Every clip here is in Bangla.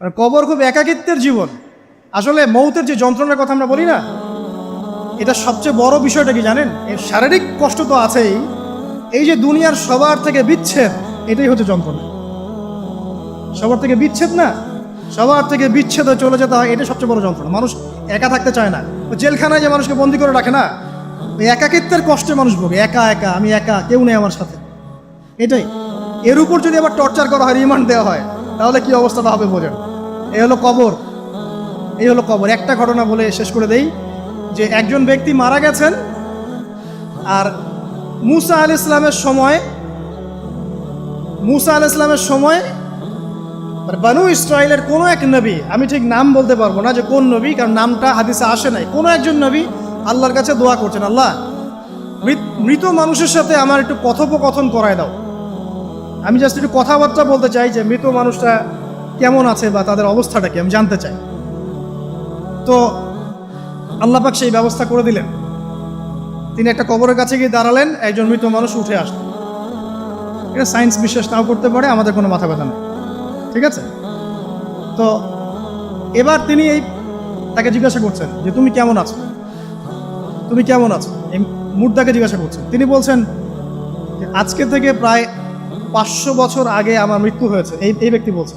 মানে কবর খুব একাকিত্বের জীবন। আসলে মৌতের যে যন্ত্রণার কথা আমরা বলি না, এটা সবচেয়ে বড় বিষয়টা কি জানেন? এর শারীরিক কষ্ট তো আছেই। এই যে দুনিয়ার সবার থেকে বিচ্ছেদ, এটাই হচ্ছে যন্ত্রণা। সবার থেকে বিচ্ছেদ না, সবার থেকে বিচ্ছেদ হয়ে চলে যেতে হয় এটা সবচেয়ে বড় যন্ত্রণা। মানুষ একা থাকতে চায় না। জেলখানায় যে মানুষকে বন্দি করে রাখে না একাকিত্বের কষ্টে মানুষ ভোগে। একা একা, আমি একা, কেউ নেই আমার সাথে। এটাই। এর উপর যদি আবার টর্চার করা হয় রিমান্ড দেওয়া হয়, তাহলে কি অবস্থাটা হবে বোঝেন এই হলো কবর। এই হলো কবর। একটা ঘটনা বলে শেষ করে দেই, যে একজন ব্যক্তি মারা গেছেন, আর মুসা আল ইসলামের সময়, মুসা আল ইসলামের সময় বানু ইসরায়েলের কোনো এক নবী, আমি ঠিক নাম বলতে পারব না যে কোন নবী, কারণ নামটা হাদিসে আসে নাই, কোনো একজন নবী আল্লাহর কাছে দোয়া করছেন, আল্লাহ, মৃত মানুষের সাথে আমার একটু কথোপকথন করায় দাও। আমি জাস্ট একটু কথাবার্তা বলতে চাই যে মৃত মানুষটা কেমন আছে বা তাদের অবস্থাটা কি, আমি জানতে চাই। তো আল্লাহ পাক সেই ব্যবস্থা করে দিলেন। তিনি একটা কবরের কাছে গিয়ে দাঁড়ালেন, একজন মৃত মানুষ উঠে আসলেন এটা সায়েন্স বিশ্বাস নাও করতে পারে, আমাদের কোনো মাথা ব্যথা নেই। ঠিক আছে? তো এবার তিনি এই তাকে জিজ্ঞাসা করছেন যে, তুমি কেমন আছো? তুমি কেমন আছো? এই মুর্দাকে জিজ্ঞাসা করছেন। তিনি বলছেন, আজকে থেকে প্রায় পাঁচশো বছর আগে আমার মৃত্যু হয়েছে। এই এই ব্যক্তি বলছে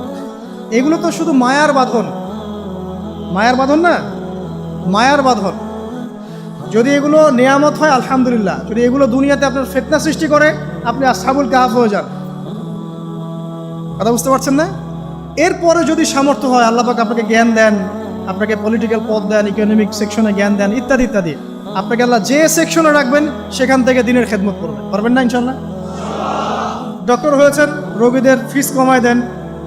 এগুলো তো শুধু মায়ার বাঁধন। মায়ার বাঁধন না, মায়ার বাঁধন। যদি এগুলো নেয়ামত হয়, আলহামদুলিল্লাহ। যদি এগুলো দুনিয়াতে আপনার ফেতনা সৃষ্টি করে, আপনি আসাবুল কাহাফ হয়ে যান। কথা বুঝতে পারছেন না? এরপরে যদি সামর্থ্য হয়, আল্লাহ পাক আপনাকে জ্ঞান দেন, আপনাকে পলিটিক্যাল পদ দেন ইকোনমিক সেকশনে জ্ঞান দেন, ইত্যাদি ইত্যাদি। আপনাকে আল্লাহ যে সেকশনে রাখবেন, সেখান থেকে দিনের খেদমত করবেন। পারবেন না ইনশাল্লাহ ডক্টর হয়েছেন, রোগীদের ফিস কমায় দেন